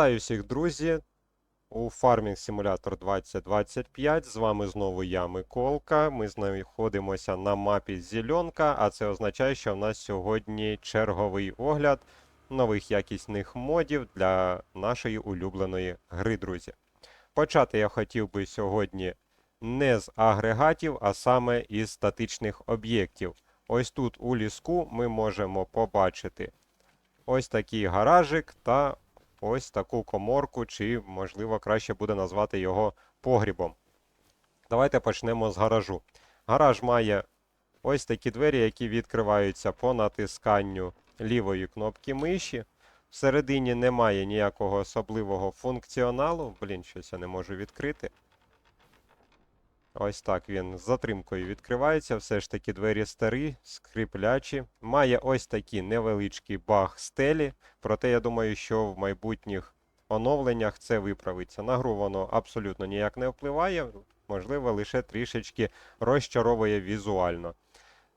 Вітаю всіх, друзі! У Farming Simulator 2025. З вами знову я, Миколка. Ми знаходимося на мапі Зеленка, а це означає, що в нас сьогодні черговий огляд нових якісних модів для нашої улюбленої гри, друзі. Почати я хотів би сьогодні не з агрегатів, а саме із статичних об'єктів. Ось тут у ліску ми можемо побачити ось такий гаражик та ось таку коморку, чи, можливо, краще буде назвати його погрібом. Давайте почнемо з гаражу. Гараж має ось такі двері, які відкриваються по натисканню лівої кнопки миші. Всередині немає ніякого особливого функціоналу. Блін, щось я не можу відкрити. Ось так він з затримкою відкривається. Все ж таки двері старі, скриплячі. Має ось такий невеличкий баг стелі. Проте я думаю, що в майбутніх оновленнях це виправиться. На гру воно абсолютно ніяк не впливає, можливо, лише трішечки розчаровує візуально.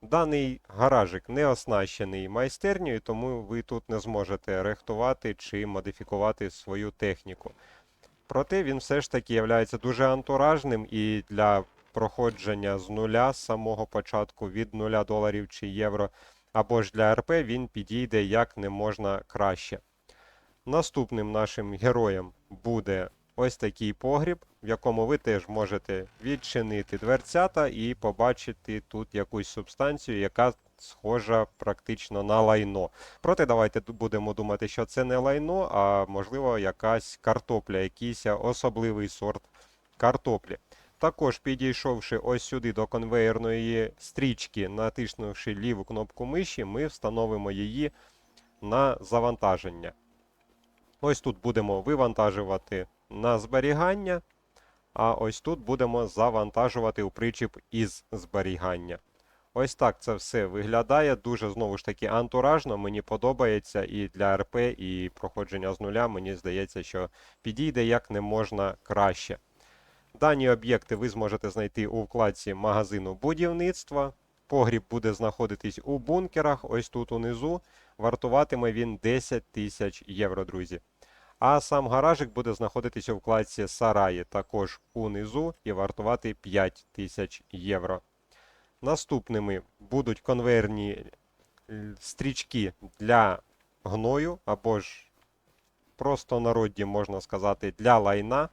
Даний гаражик не оснащений майстернею, тому ви тут не зможете рехтувати чи модифікувати свою техніку. Проте він все ж таки є дуже антуражним і для проходження з нуля з самого початку від 0 доларів чи євро, або ж для РП він підійде як не можна краще. Наступним нашим героєм буде ось такий погріб, в якому ви теж можете відчинити дверцята і побачити тут якусь субстанцію, яка схожа практично на лайно. Проте давайте будемо думати, що це не лайно, а можливо якась картопля, якийсь особливий сорт картоплі. Також підійшовши ось сюди до конвеєрної стрічки, натиснувши ліву кнопку миші, ми встановимо її на завантаження. Ось тут будемо вивантажувати на зберігання, а ось тут будемо завантажувати у причіп із зберігання. Ось так це все виглядає. Дуже знову ж таки антуражно. Мені подобається і для РП, і проходження з нуля. Мені здається, що підійде як не можна краще. Дані об'єкти ви зможете знайти у вкладці магазину будівництва. Погріб буде знаходитись у бункерах, ось тут унизу. Вартуватиме він 10 тисяч євро, друзі. А сам гаражик буде знаходитись у вкладці Сараї, також унизу, і вартувати 5 тисяч євро. Наступними будуть конвейерні е, стрічки для гною, або ж просто народі можна сказати, для лайна.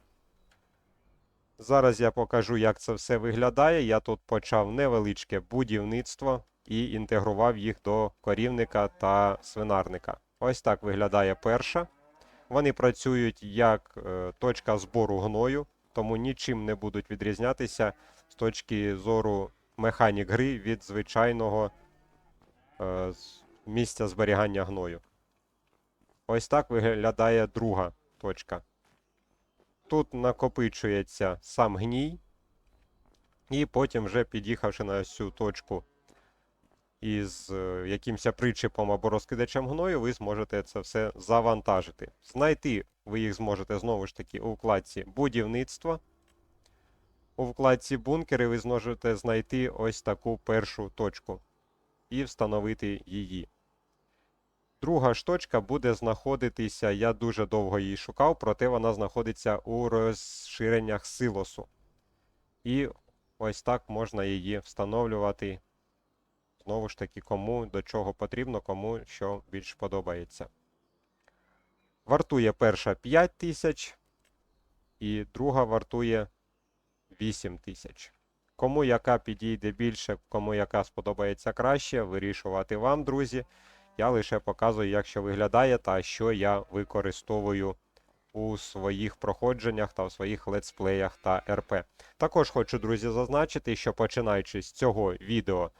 Зараз я покажу, як це все виглядає. Я тут почав невеличке будівництво і інтегрував їх до корівника та свинарника. Ось так виглядає перша. Вони працюють як е, точка збору гною, тому нічим не будуть відрізнятися з точки зору механік гри від звичайного е, місця зберігання гною. Ось так виглядає друга точка. Тут накопичується сам гній, і потім, вже під'їхавши на цю точку із е, якимось причепом або розкидачем гною, ви зможете це все завантажити. Знайти ви їх зможете знову ж таки у вкладці будівництво. У вкладці бункери ви зможете знайти ось таку першу точку і встановити її. Друга ж точка буде знаходитися, я дуже довго її шукав, проте вона знаходиться у розширеннях силосу. І ось так можна її встановлювати. Знову ж таки, кому до чого потрібно, кому що більш подобається. Вартує перша 5 тисяч, і друга вартує 8 тисяч. Кому яка підійде більше, кому яка сподобається краще, вирішувати вам, друзі. Я лише показую, як що виглядає та що я використовую у своїх проходженнях та в своїх летсплеях та РП. Також хочу, друзі, зазначити, що починаючи з цього відео,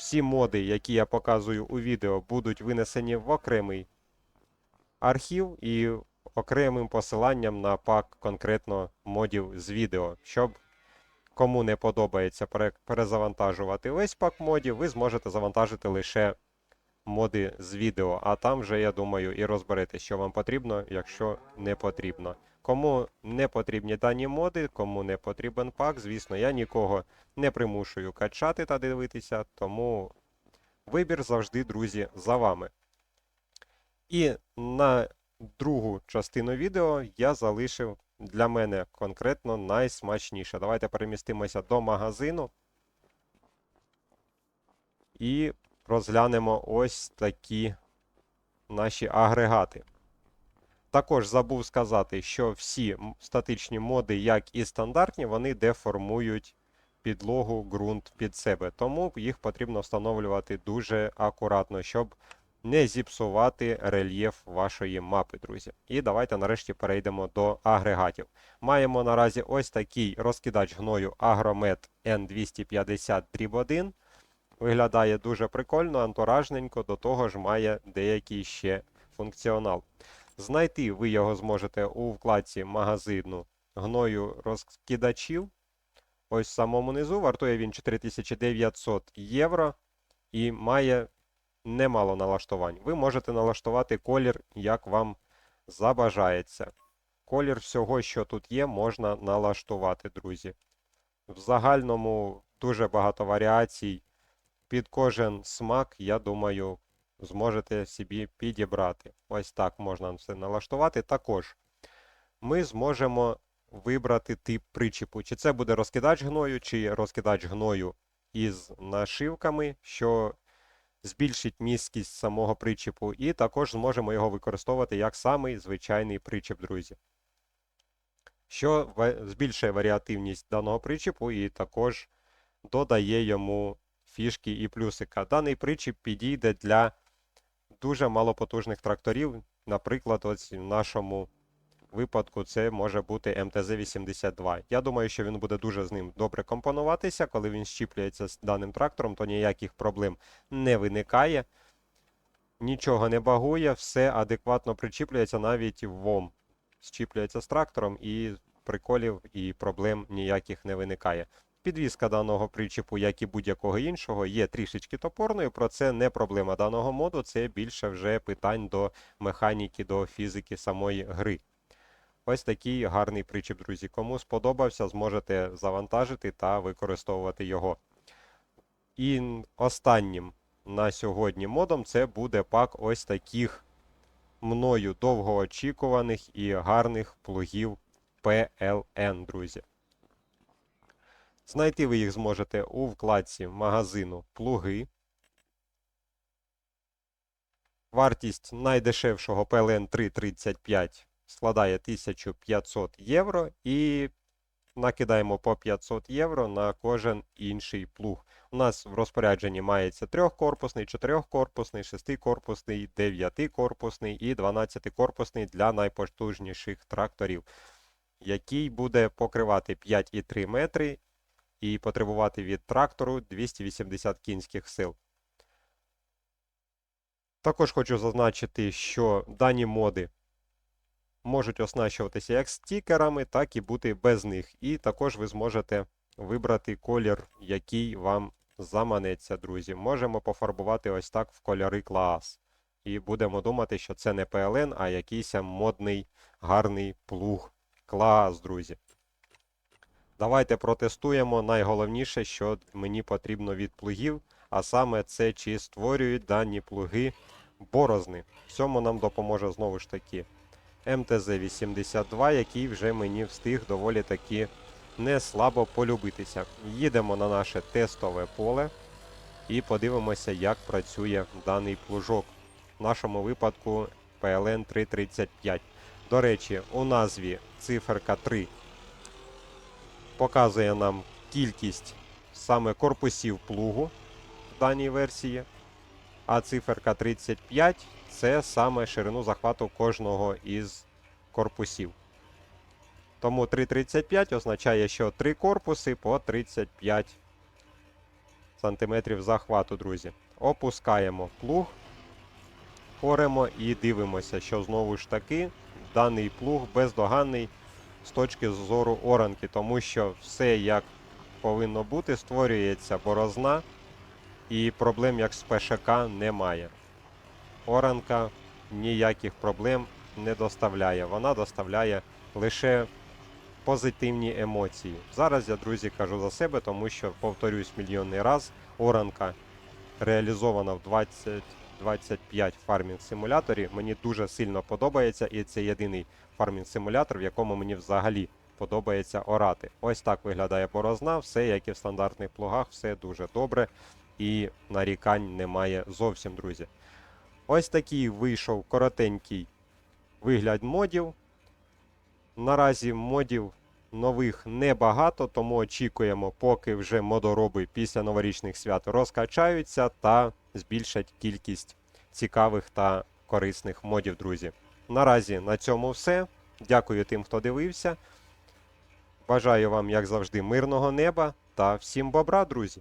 всі моди, які я показую у відео, будуть винесені в окремий архів і окремим посиланням на пак конкретно модів з відео, щоб кому не подобається перезавантажувати весь пак модів, ви зможете завантажити лише моди з відео, а там вже, я думаю, і розберете, що вам потрібно, якщо не потрібно. Кому не потрібні дані моди, кому не потрібен пак, звісно, я нікого не примушую качати та дивитися, тому вибір завжди, друзі, за вами. І на другу частину відео я залишив для мене конкретно найсмачніше. Давайте перемістимося до магазину і розглянемо ось такі наші агрегати. Також забув сказати, що всі статичні моди, як і стандартні, вони деформують підлогу, ґрунт під себе. Тому їх потрібно встановлювати дуже акуратно, щоб не зіпсувати рельєф вашої мапи, друзі. І давайте нарешті перейдемо до агрегатів. Маємо наразі ось такий розкидач гною Agromet N250-1. Виглядає дуже прикольно, антуражненько, до того ж має деякий ще функціонал. Знайти ви його зможете у вкладці магазину гною розкидачів. Ось в самому низу вартує він 4900 євро і має немало налаштувань. Ви можете налаштувати колір, як вам забажається. Колір всього, що тут є, можна налаштувати, друзі. В загальному дуже багато варіацій. Під кожен смак, я думаю, зможете собі підібрати. Ось так можна все налаштувати. Також ми зможемо вибрати тип причіпу. Чи це буде розкидач гною, чи розкидач гною із нашивками, що збільшить місткість самого причіпу, і також зможемо його використовувати як самий звичайний причіп, друзі. Що збільшує варіативність даного причіпу і також додає йому фішки і плюсика. Даний причіп підійде для дуже малопотужних тракторів. Наприклад, ось в нашому випадку це може бути МТЗ-82. Я думаю, що він буде дуже з ним добре компонуватися. Коли він щіплюється з даним трактором, то ніяких проблем не виникає. Нічого не багує, все адекватно причіплюється навіть в ВОМ. Щіплюється з трактором і приколів і проблем ніяких не виникає. Підвізка даного причіпу, як і будь-якого іншого, є трішечки топорною, про це не проблема даного моду, це більше вже питань до механіки, до фізики самої гри. Ось такий гарний причіп, друзі. Кому сподобався, зможете завантажити та використовувати його. І останнім на сьогодні модом це буде пак ось таких мною довгоочікуваних і гарних плугів PLN, друзі. Знайти ви їх зможете у вкладці магазину плуги. Вартість найдешевшого PLN 335 складає 1500 євро і накидаємо по 500 євро на кожен інший плуг. У нас в розпорядженні мається трьохкорпусний, чотирьохкорпусний, шестикорпусний, дев'ятикорпусний і 12-корпусний для найпотужніших тракторів, який буде покривати 5,3 метри і потребувати від трактору 280 кінських сил. Також хочу зазначити, що дані моди можуть оснащуватися як стікерами, так і бути без них. І також ви зможете вибрати колір, який вам заманеться, друзі. Можемо пофарбувати ось так в кольори клас. І будемо думати, що це не PLN, а якийсь модний гарний плуг клас, друзі. Давайте протестуємо. Найголовніше, що мені потрібно від плугів, а саме це чи створюють дані плуги борозни. В цьому нам допоможе знову ж таки МТЗ-82, який вже мені встиг доволі таки не слабо полюбитися. Їдемо на наше тестове поле і подивимося, як працює даний плужок. В нашому випадку PLN 335. До речі, у назві циферка 3 показує нам кількість саме корпусів плугу в даній версії. А циферка 35 це саме ширину захвату кожного із корпусів. Тому 3,35 означає, що 3 корпуси по 35 сантиметрів захвату, друзі. Опускаємо плуг, хоремо і дивимося, що знову ж таки даний плуг бездоганний з точки зору оранки, тому що все як повинно бути, створюється борозна, і проблем як з ПШК немає. Оранка ніяких проблем не доставляє. Вона доставляє лише позитивні емоції. Зараз я, друзі, кажу за себе, тому що, повторюсь мільйонний раз, оранка реалізована в 25 фармінг симуляторі. Мені дуже сильно подобається, і це єдиний фармінг симулятор, в якому мені взагалі подобається орати. Ось так виглядає борозна, все як і в стандартних плугах, все дуже добре і нарікань немає зовсім, друзі. Ось такий вийшов коротенький вигляд модів. Наразі модів нових небагато, тому очікуємо, поки вже модороби після новорічних свят розкачаються та збільшать кількість цікавих та корисних модів, друзі. Наразі на цьому все. Дякую тим, хто дивився. Бажаю вам, як завжди, мирного неба та всім бобра, друзі!